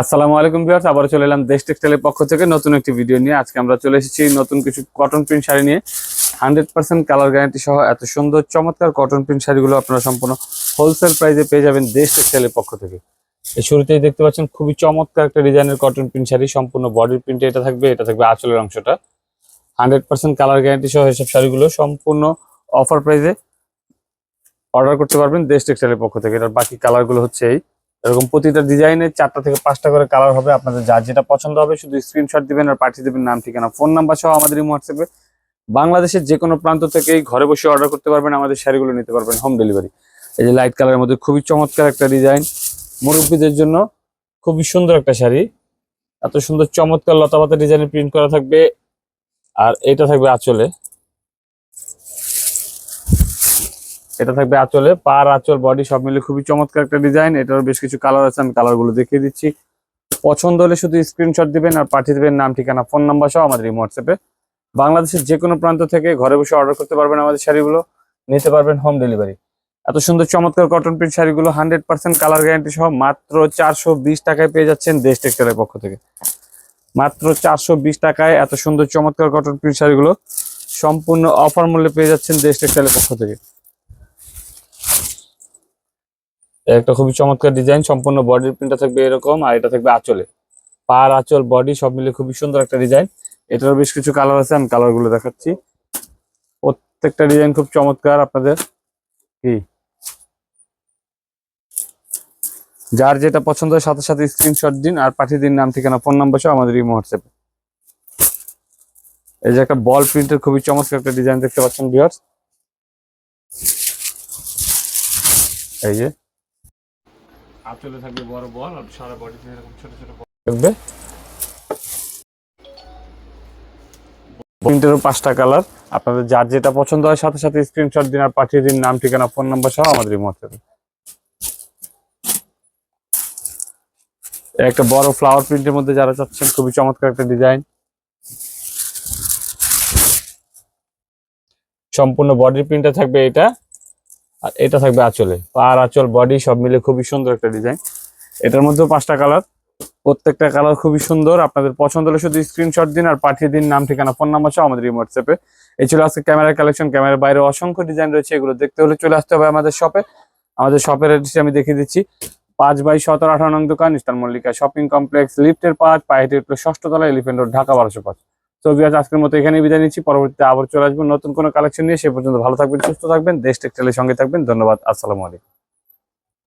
আসসালামু আলাইকুম ভিউয়ার্স আবার চলে এলাম দেশ টেক্সটাইলের পক্ষ থেকে নতুন একটি ভিডিও নিয়ে। আজকে আমরা চলে এসেছি নতুন কিছু কটন প্রিন্ট শাড়ি নিয়ে। হান্ড্রেড পার্সেন্ট কালার গ্যারান্টি সহ এত সুন্দর, চমৎকার কটন প্রিন্ট শাড়িগুলো আপনারা সম্পূর্ণ হোলসেল প্রাইসে পেয়ে যাবেন দেশ টেক্সটাইলের পক্ষ থেকে। এই শুরুতেই দেখতে পাচ্ছেন খুবই চমৎকার একটা ডিজাইনের কটন প্রিন্ট শাড়ি, সম্পূর্ণ বডির প্রিন্টে এটা থাকবে এটা থাকবে আঁচলের অংশটা। হান্ড্রেড পার্সেন্ট কালার গ্যারান্টি সহ এসব শাড়িগুলো সম্পূর্ণ অফার প্রাইসে অর্ডার করতে পারবেন দেশ টেক্সটাইলের পক্ষ থেকে। এটার বাকি কালারগুলো হচ্ছে এই। এরকম প্রতিটা ডিজাইনের চারটা থেকে পাঁচটা করে কালার হবে, আপনাদের যার যেটা পছন্দ হবে শুধু স্ক্রিনশট দিবেন আর পাঠিয়ে দেবেন নাম, ঠিকানা ফোন নাম্বার সহ আমাদের হোয়াটসঅ্যাপে বাংলাদেশের যে কোনো প্রান্ত থেকেই ঘরে বসে অর্ডার করতে পারবেন, আমাদের শাড়িগুলো নিতে পারবেন হোম ডেলিভারি এই যে লাইট কালারের মধ্যে খুবই চমৎকার একটা ডিজাইন মুরব্বীদের জন্য খুবই সুন্দর একটা শাড়ি। এত সুন্দর চমৎকার লতাপাতা ডিজাইনের প্রিন্ট করা থাকবে। আর এটা থাকবে আঁচলে। এটা থাকবে আঁচলে, পার আঁচল বডি সব মিলে খুবই চমৎকার একটা ডিজাইন এটার বেশ কিছু কালার আছে, আমি কালারগুলো দেখিয়ে দিচ্ছি। পছন্দ হলে শুধু স্ক্রিনশট দিবেন আর পাঠিয়ে দেবেন নাম, ঠিকানা ফোন নাম্বার সহ আমাদের এই হোয়াটসঅ্যাপে বাংলাদেশের যে কোনো প্রান্ত থেকে ঘরে বসে অর্ডার করতে পারবেন আমাদের শাড়িগুলো, নিতে পারবেন হোম ডেলিভারি এত সুন্দর চমৎকার কটন প্রিন্ট শাড়িগুলো হান্ড্রেড পার্সেন্ট কালার গ্যারান্টি সহ মাত্র চারশো বিশ টাকায় পেয়ে যাচ্ছেন দেশ টেক্সটাইলের পক্ষ থেকে। মাত্র চারশো বিশ টাকায় এত সুন্দর চমৎকার কটন প্রিন্ট শাড়িগুলো, সম্পূর্ণ অফার মূল্যে পেয়ে যাচ্ছেন দেশ টেক্সটাইলের পক্ষ থেকে। একটা খুবই চমৎকার ডিজাইন সম্পূর্ণ বডির প্রিন্টটা থাকবে এরকম আর এটা থাকবে আঁচলে। পার আঁচল বডি সব মিলে খুবই সুন্দর একটা ডিজাইন এটারও বেশ কিছু কালার আছে, আমি কালারগুলো দেখাচ্ছি। প্রত্যেকটা ডিজাইন খুব চমৎকার আপনাদের। কি? যার যেটা পছন্দ হয় সাথে সাথে স্ক্রিনশট দিন আর পাঠিয়ে দিন নাম, ঠিকানা ফোন নাম্বার সহ আমাদের এই হোয়াটসঅ্যাপে এই যে একটা বল প্রিন্টের খুবই চমৎকার একটা ডিজাইন দেখতে পাচ্ছেন ভিউয়ার্স এই যে। আঁচলে থাকবে বড় বল আর সারা বডিতে এরকম ছোট ছোট থাকবে। প্রিন্টেরও পাঁচটা কালার আপনাদের যার যেটা পছন্দ হয় সাথে সাথে স্ক্রিনশট দিন আর পাঠিয়ে দিন। নাম, ঠিকানা ফোন নাম্বার সহ আমাদের হোয়াটসঅ্যাপে একটা বড় ফ্লাওয়ার প্রিন্টের মধ্যে যারা চাচ্ছেন, খুবই চমৎকার একটা ডিজাইন সম্পূর্ণ বডি প্রিন্টে থাকবে এটা। আর এটা থাকবে আঁচলে। পার আঁচল বডি সব মিলে খুবই সুন্দর একটা ডিজাইন এটার মধ্যেও পাঁচটা কালার প্রত্যেকটা কালার খুবই সুন্দর। আপনাদের পছন্দ হলে শুধু স্ক্রিনশট দিন আর পাঠিয়ে দিন। নাম, ঠিকানা ফোন নাম্বার সহ আমাদের এই হোয়াটসঅ্যাপে এই ছিল আজকে ক্যামেরা কালেকশন ক্যামেরার বাইরে অসংখ্য ডিজাইন রয়েছে। এগুলো দেখতে হলে চলে আসতে হবে আমাদের শপে আমাদের শপের অ্যাড্রেস আমি দেখিয়ে দিচ্ছি। পাঁচ বাই সতেরো আঠারো নং দোকান ইস্টার মল্লিকা শপিং কমপ্লেক্স লিফটের পাঁচ, পায়ে ষষ্ঠ তলা এলিফেন্ট রোড ঢাকা বারোশো পাঁচ। তো বিয়াজ আজকের মতো এখানেই বিদায় নিচ্ছি। পরবর্তীতে আবার চলে আসবেন নতুন কোনো কালেকশন নিয়ে। সে পর্যন্ত ভালো থাকবেন, সুস্থ থাকবেন। দেশ টেক্সটাইলের সঙ্গে থাকবেন। ধন্যবাদ। আসসালামু আলাইকুম।